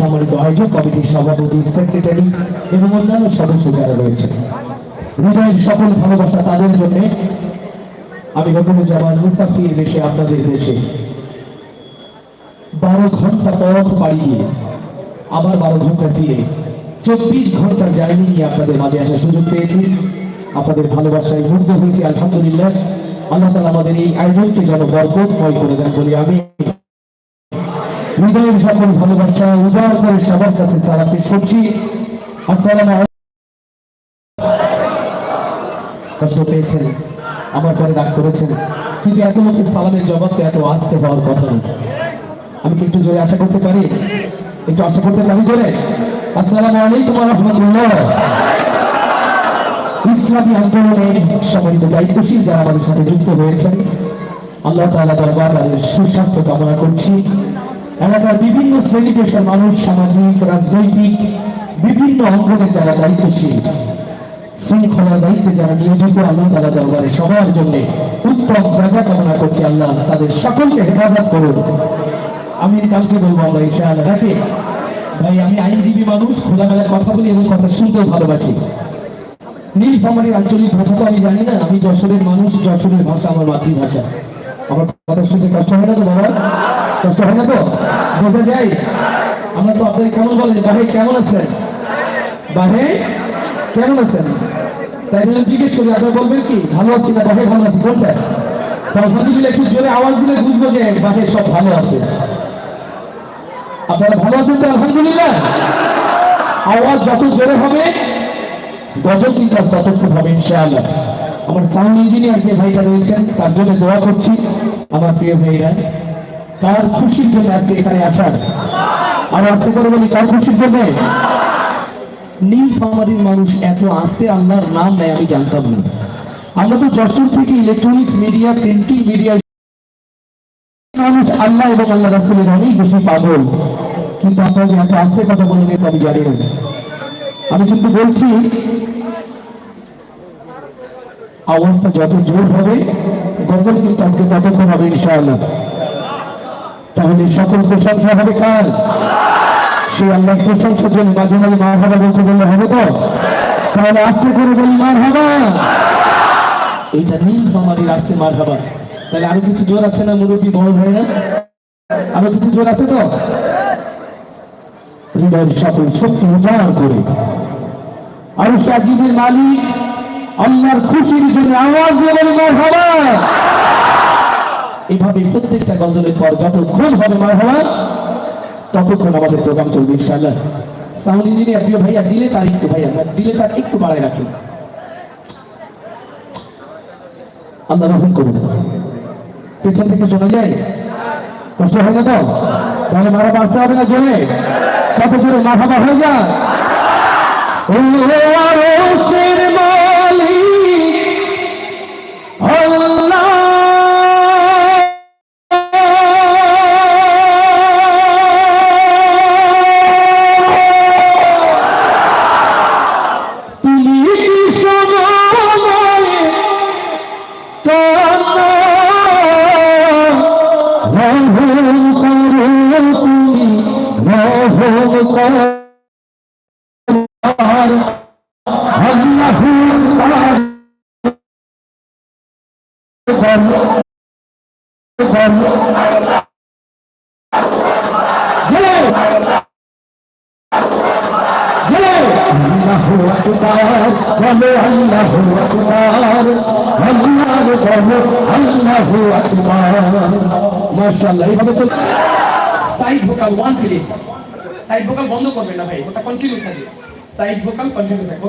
সম্মানিত আয়োজক, কমিটির সভাপতি, সেক্রেটারি এবং অন্যান্য সদস্য যারা রয়েছে। হৃদয়ের সকল ভালোবাসা তাদের জন্য। আমি রবীন্দ্রজামান মুসাফির দেশে আপনাদের দেশে। বারো ঘণ্টা পথ পাড়ি দিয়ে আবার বারো ঘণ্টা ফিরে। চব্বিশ ঘণ্টার জার্নি নিয়ে আপনাদের মাঝে আসার সুযোগ পেয়েছি। আপনাদের ভালোবাসায় মুগ্ধ হয়েছি, আলহামদুলিল্লাহ। আল্লাহ তালা আমাদের এই আয়োজনকে যেন বরকতময় করে দেন বলি আমি হৃদয়ের সকল ভালোবাসা, উদার করে সবার কাছে সালাম পেশ আসসালামু কষ্ট পেয়েছেন, আমার পরে ডাক করেছেন। কিন্তু এত লোকের সালামের জবাব তো এত আসতে হওয়ার কথা না। আমি কি একটু জোরে আশা করতে পারি? একটু আশা করতে পারি জোরে? আসসালামু আলাইকুম রহমতুল্লাহ। ইসলামী আন্দোলনের সম্মানিত দায়িত্বশীল যারা আমাদের সাথে যুক্ত হয়েছেন, আল্লাহ তাআলা দরবার সুস্বাস্থ্য কামনা করছি। এলাকার বিভিন্ন শ্রেণি পেশার মানুষ, সামাজিক, রাজনৈতিক, বিভিন্ন অঙ্গনের যারা দায়িত্বশীল, শৃঙ্খলার দায়িত্বে যারা নিয়োজিত, আল্লাহ তালা দরবারে সবার জন্য উত্তম জায়গা কামনা করছি আল্লাহ, তাদের সকলকে হেফাজত করুন। আমি কালকে বলব আমরা ইনশাআল্লাহ রাখি ভাই, আমি আইনজীবী মানুষ খোলামেলা কথা বলি এবং কথা শুনতেও ভালোবাসি। নীলফামারীর আঞ্চলিক ভাষা তো আমি জানি না, আমি যশোরের মানুষ, যশোরের ভাষা আমার মাতৃভাষা। কষ্ট হয় না তো বাবা? কষ্ট হয় না তো? বোঝা আমরা তো কেমন বাহে কেমন আছেন? বাহে কেমন আছেন? তাই জন্য জিজ্ঞেস করি বলবেন কি? ভালো আছি না বাহে ভালো আছি? একটু জোরে আওয়াজ দিলে বুঝব যে বাহে সব ভালো আছে। আপনারা ভালো আছেন তো আলহামদুলিল্লাহ? আওয়াজ যত জোরে হবে, গজল আজ ততক্ষণ হবে ইনশাআল্লাহ। আমার সাউন্ড ইঞ্জিনিয়ার যে ভাইটা রয়েছেন, তার জন্য দোয়া করছি। আমার প্রিয় ভাইরা তার খুশির জন্য আজকে এখানে আসার? আর আস্তে করে বলি, কার খুশির জন্য? নীলফামারীর মানুষ এত আস্তে আল্লাহর নাম নেয়, আমি জানতাম না। আমরা তো যশোর থেকে ইলেকট্রনিক্স মিডিয়া প্রিন্টিং মিডিয়া মানুষ আল্লাহ এবং আল্লাহ রাসুলের অনেক বেশি পাগল। কিন্তু আপনারা যে এত আস্তে কথা বলে তো আমি জানি না। আমি কিন্তু বলছি, আওয়াজটা যত জোর হবে গজল কিন্তু আজকে ততক্ষণ হবে ইনশাআল্লাহ। তাহলে সকল প্রশংসা হবে কার? সেই আল্লাহ প্রশংসার জন্য মাঝে মাঝে মার হাবা বলতে বললে হবে তো? তাহলে আস্তে করে বলি মার হাবা এইটা নীল আমাদের আস্তে মার হাবা তাহলে আরও কিছু জোর আছে না মুরব্বী বড় ভাই না আরও কিছু জোর আছে তো? হৃদয়ের সকল শক্তি উজাড় করে। আর সাজিদের মালিক আল্লাহর খুশির জন্য আওয়াজ দিয়ে বলি মার হাবা এভাবে প্রত্যেকটা গজলের পর হবে মার হাবা ততক্ষণ আমাদের প্রোগ্রাম চলবে, ইনশাআল্লাহ। সাউন্ড ইঞ্জিনিয়ার প্রিয় ভাইয়া, দিলে তার একটু, ভাইয়া, দিলে তার একটু বাড়ায় রাখেন। আল্লাহ রহম করুন। পেছন থেকে শোনা যায়? কষ্ট হয় না তো? তাহলে মারা বাঁচতে হবে না জলে কত জোরে মাথাবা হয়ে যায় আল্লাহু আল্লাহু বলো আল্লাহু আকবার আল্লাহর বলো আল্লাহু আকবার মাশাআল্লাহ এইভাবে চল side vocal one please side বন্ধ করবেন না ভাই, ওটা কন্টিনিউ থাকবে। সাইড ভোকাল কন্টিনিউ থাকবে